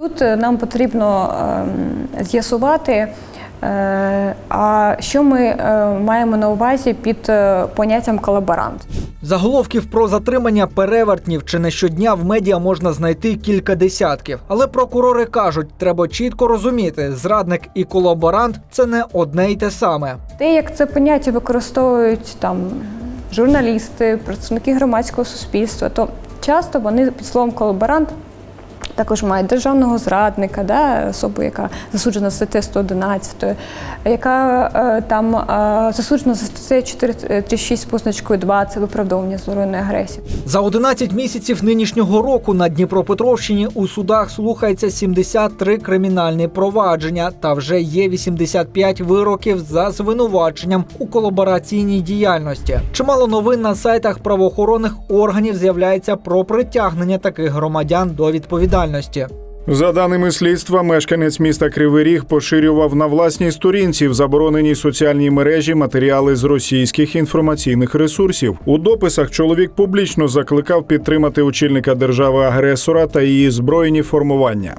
Тут е, нам потрібно ем, з'ясувати, е, а що ми е, маємо на увазі під поняттям колаборант. Заголовків про затримання перевертнів чи не щодня в медіа можна знайти кілька десятків. Але прокурори кажуть, треба чітко розуміти, зрадник і колаборант це не одне й те саме. Те, як це поняття використовують там журналісти, представники громадського суспільства, то часто вони під словом колаборант також мають державного зрадника, да, особу, яка засуджена за статтею 111, яка е, там е, засуджена за статтею 436 з позначкою 2, це виправдовування збройної агресії. За 11 місяців нинішнього року на Дніпропетровщині у судах слухається 73 кримінальні провадження та вже є 85 вироків за звинуваченням у колабораційній діяльності. Чимало новин на сайтах правоохоронних органів з'являється про притягнення таких громадян до відповідальності. За даними слідства, мешканець міста Кривий Ріг поширював на власній сторінці в забороненій соціальній мережі матеріали з російських інформаційних ресурсів. У дописах чоловік публічно закликав підтримати очільника держави-агресора та її збройні формування.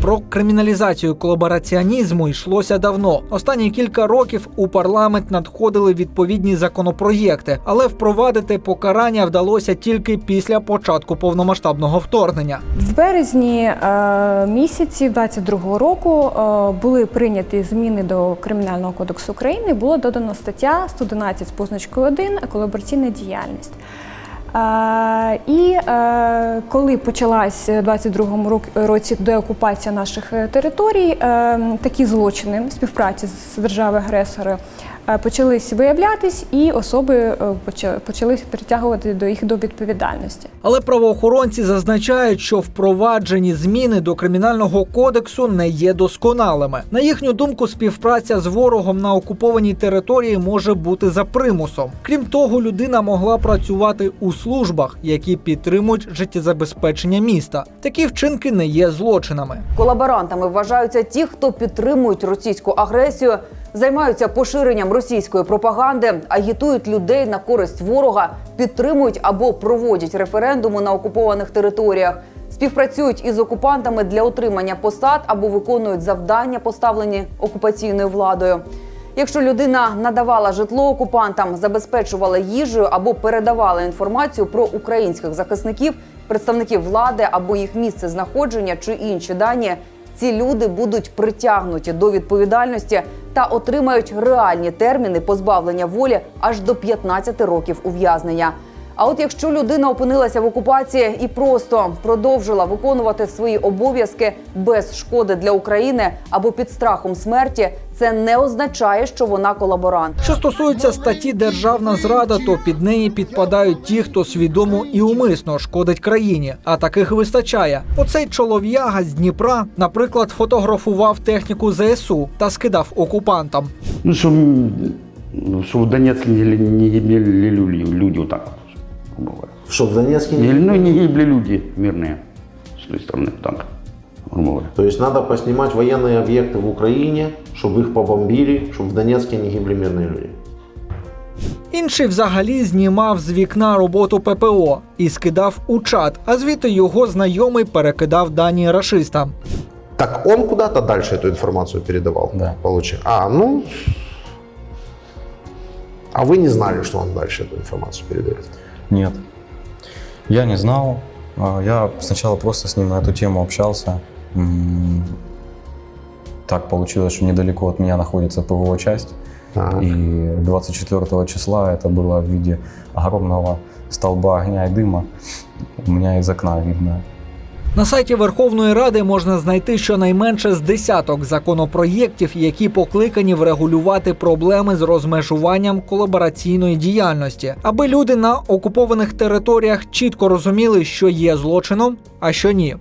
Про криміналізацію колабораціонізму йшлося давно. Останні кілька років у парламент надходили відповідні законопроєкти, але впровадити покарання вдалося тільки після початку повномасштабного вторгнення. В березні е, місяці 22-го року е, були прийняті зміни до Кримінального кодексу України. Було додано стаття 111 з позначкою 1 колабораційна діяльність. І е, коли почалась в 22-му рок- році деокупація наших е, територій, е, такі злочини співпраці з державою-агресором е, почались виявлятись, і особи е, почали притягувати до їх до відповідальності. Але правоохоронці зазначають, що впроваджені зміни до кримінального кодексу не є досконалими. На їхню думку, співпраця з ворогом на окупованій території може бути за примусом. Крім того, людина могла працювати у службах, які підтримують життєзабезпечення міста. Такі вчинки не є злочинами. Колаборантами вважаються ті, хто підтримують російську агресію, займаються поширенням російської пропаганди, агітують людей на користь ворога, підтримують або проводять референдуми на окупованих територіях, співпрацюють із окупантами для отримання посад або виконують завдання, поставлені окупаційною владою. Якщо людина надавала житло окупантам, забезпечувала їжею або передавала інформацію про українських захисників, представників влади або їх місце знаходження чи інші дані, ці люди будуть притягнуті до відповідальності та отримають реальні терміни позбавлення волі аж до 15 років ув'язнення. А от якщо людина опинилася в окупації і просто продовжила виконувати свої обов'язки без шкоди для України або під страхом смерті, це не означає, що вона колаборант. Що стосується статті Державна зрада, то під неї підпадають ті, хто свідомо і умисно шкодить країні. А таких вистачає. Оцей чолов'яга з Дніпра, наприклад, фотографував техніку ЗСУ та скидав окупантам. Ну, что, м, ну, что в Донецке не, не гибли люди, люди вот так вот, грубо говоря. Что в Донецке Не, не... ну, не гибли люди мирные с той стороны, так, грубо говоря. То есть надо поснимать военные объекты в Украине, чтобы их побомбили, чтобы в Донецке не гибли мирные люди. Інший взагалі знімав з вікна роботу ППО і скидав у чат, а звідти його знайомий перекидав дані рашистам. Так он куда-то дальше эту информацию передавал? Да. Получи. А, ну... А вы не знали, что он дальше эту информацию передает? Нет. Я не знал. А, Я сначала просто с ним на эту тему общался. Так получилось, что недалеко от меня находится ПВО-часть. Так. И 24 числа это было в виде огромного столба огня и дыма. У меня из окна видно. На сайті Верховної Ради можна знайти щонайменше з десяток законопроєктів, які покликані врегулювати проблеми з розмежуванням колабораційної діяльності, аби люди на окупованих територіях чітко розуміли, що є злочином, а що ні.